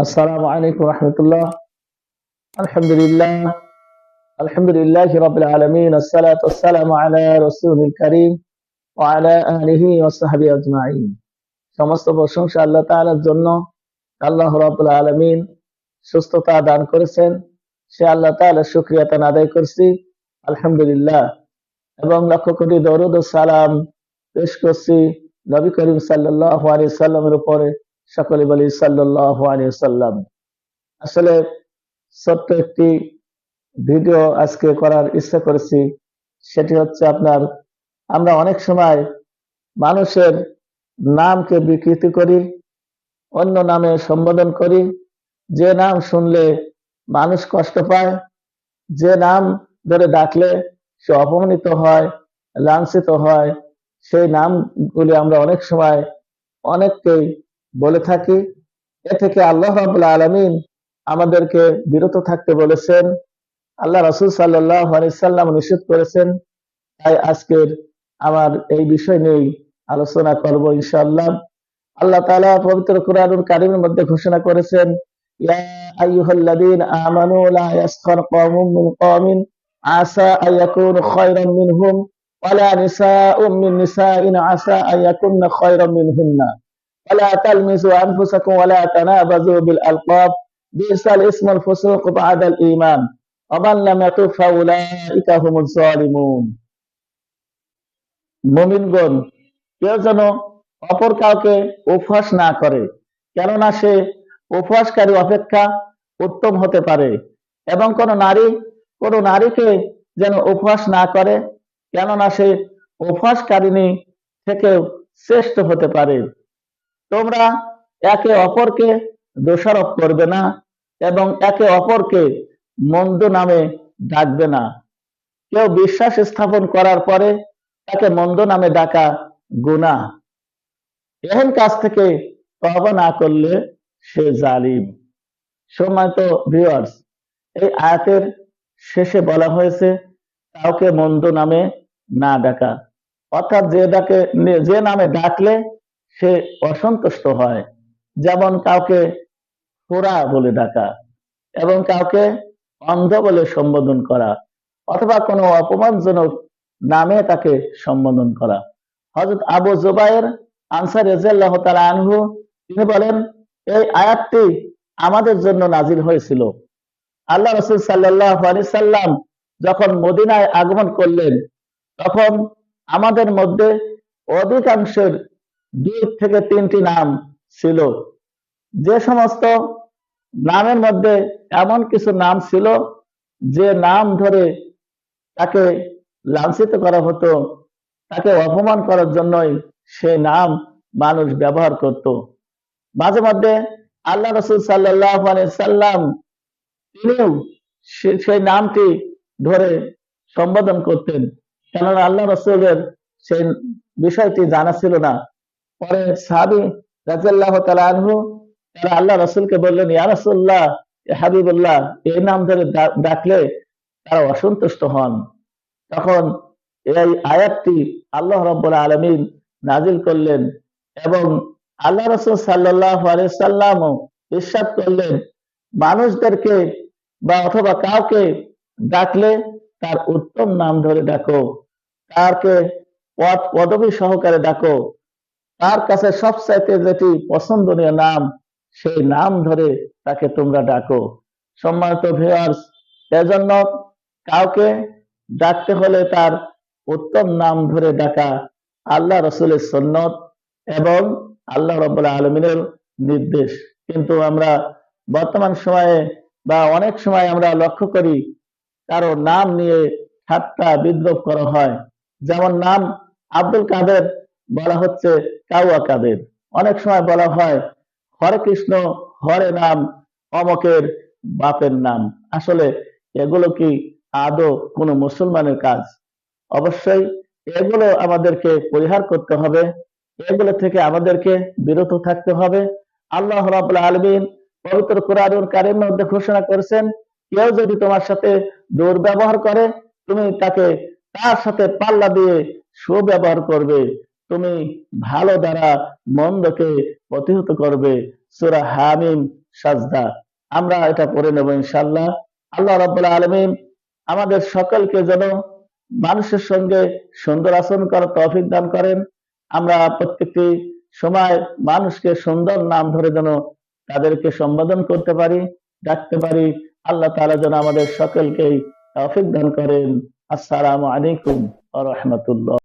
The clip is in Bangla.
السلام عليكم ورحمة الله الحمد لله الحمد لله رب العالمين الصلاة والسلام على رسول الكريم وعلى آله وصحبه أجمعين সমস্ত প্রশংসা আল্লাহ তাআলার জন্য আল্লাহ রাব্বুল আলামিন সুস্থতা দান করেছেন সে আল্লাহ তাআলার শুকরিয়া তান আদায় করছি আলহামদুলিল্লাহ এবং লক্ষ কোটি দরুদ ও সালাম পেশ করছি নবী করিম সাল্লাল্লাহু আলাইহি সাল্লামের উপরে সকলে বলি আলাইহি সাল্লাম আসলে ছোট্ট একটি ভিডিও আজকে করার ইচ্ছা করেছি, সেটি হচ্ছে আপনার, আমরা অনেক সময় মানুষের নামকে বিকৃতি করি, অন্য নামে সম্বোধন করি, যে নাম শুনলে মানুষ কষ্ট পায়, যে নাম ধরে ডাকলে সে অপমানিত হয়, লাঞ্ছিত হয়, সেই নামগুলি আমরা অনেক সময় অনেককেই বলে থাকি, এ থেকে আল্লাহ রাবুল আলমিন আমাদেরকে বিরত থাকতে বলেছেন। আল্লাহ রসুল সাল্লাহ নিষেধ করেছেন। তাই আজকের আমার এই বিষয় নিয়েই আলোচনা করব ইনশাআল্লাহ। আল্লাহ তাআলা পবিত্র কোরআনুল কারিমের মধ্যে ঘোষণা করেছেন আসা নিসাইন আসা ولا تلمزوا أنفسكم ولا تنابزوا بالألقاب بئس الاسم الفسوق بعد الإيمان ومن لم يتب فأولئك هم الظالمون মুমিনগণ কেউ যেন অপর কাউকে উপহাস না করে কেননা সে উপহাসকারী অপেক্ষা উত্তম হতে পারে এবং কোন নারী কোন নারীকে যেন উপহাস না করে কেননা সে উপহাসকারিণী থেকেও শ্রেষ্ঠ হতে পারে তোমরা একে অপরকে দোষারোপ করবে না এবং একে অপরকে মন্দ নামে ডাকবে না। কেউ বিশ্বাস স্থাপন করার পরে তাকে মন্দ নামে ডাকা গুণা এমন কাজ থেকে তবা না করলে সে জালিম। সম্মানিত ভিউয়ার্স এই আয়াতের শেষে বলা হয়েছে, কাউকে মন্দ নামে না ডাকা। অর্থাৎ যে ডাকে যে নামে ডাকলে সে অসন্তুষ্ট হয়। যেমন কাউকে ফোরা বলে ডাকা এবং কাউকে অন্ধ বলে সম্বোধন করা অথবা কোনো অপমানজনক নামে তাকে সম্বোধন করা। হজরত আবু জুবাইর আনসার রাজিয়াল্লাহু তাআলা আনহু, তিনি বলেন, এই আয়াতটি আমাদের জন্য নাজিল হয়েছিল। আল্লাহ রাসূল সাল্লাল্লাহু আলাইহি সাল্লাম যখন মদিনায় আগমন করলেন, তখন আমাদের মধ্যে অধিকাংশের দুই থেকে তিনটি নাম ছিল। যে সমস্ত নামের মধ্যে এমন কিছু নাম ছিল, যে নাম ধরে তাকে লাঞ্ছিত করা হতো, তাকে অপমান করার জন্যই সে নাম মানুষ ব্যবহার করত। মাঝে মধ্যে আল্লাহ রসুল সাল্লাহ সাল্লাম তিনিও সেই নামটি ধরে সম্বোধন করতেন। কেননা আল্লাহ রসুলের সেই বিষয়টি জানা ছিল না। পরে সাহাবি রাজাল্লাহ তালু তারা আল্লাহ রসুলকে বললেন, ইয়া রসুল্লাহ হাবিবুল্লাহ, এই নাম ধরে ডাকলে তারা অসন্তুষ্ট হন। তখন এই আয়াতটি আল্লাহ রব্বুল আলমিন নাজিল করলেন এবং আল্লাহ রসুল সাল্লাহ সাল্লামও ইস্বাদ করলেন, মানুষদেরকে বা অথবা কাউকে ডাকলে তার উত্তম নাম ধরে ডাকো, তারকে পদ, পদবী সহকারে ডাকো। তার কাছে সবচাইতে যেটি পছন্দনীয় নাম, সেই নাম ধরে তাকে তোমরা ডাকো। সম্মানিত ভিউয়ার্স এজন্য কাউকে ডাকতে হলে তার উত্তম নাম ধরে ডাকা আল্লাহ রসুলের সন্ন্যত এবং আল্লাহ রবাহ আলমিনের নির্দেশ। কিন্তু আমরা বর্তমান সময়ে বা অনেক সময় আমরা লক্ষ্য করি, কারও নাম নিয়ে ঠাট্টা বিদ্রোপ করা হয়। যেমন নাম আব্দুল কাদের বলা হচ্ছে কাউয়া কাদের। অনেক সময় বলা হয়, হরে কৃষ্ণ, হরে নাম অমকের বাপের নাম। আসলে এগুলো কি আদৌ কোনো মুসলমানের কাজ? অবশ্যই এগুলো আমাদেরকে পরিহার করতে হবে, এগুলো থেকে আমাদেরকে বিরত থাকতে হবে। আল্লাহ রাবুল্লাহ আলমিন পবিত্র কোরআন কারিমের মধ্যে ঘোষণা করেছেন, কেউ যদি তোমার সাথে দুর্ব্যবহার করে, তুমি তাকে তার সাথে পাল্লা দিয়ে সুব্যবহার করবে। তুমি ভালো দ্বারা মন্দকে প্রতিহত করবে। সুরা হামিম, সাজদা। আমরা এটা পড়ে নেব ইনশাআল্লাহ। আল্লাহ রাব্বুল আলামিন আমাদের সকলকে যেন মানুষের সঙ্গে সুন্দর আচরণ করার তৌফিক দান করেন। আমরা প্রত্যেকটি সময় মানুষকে সুন্দর নাম ধরে যেন তাদেরকে সম্বোধন করতে পারি, ডাকতে পারি। আল্লাহ তাআলা যেন আমাদের সকলকেই তৌফিক দান করেন। আসসালামু আলাইকুম রাহমাতুল্লাহ।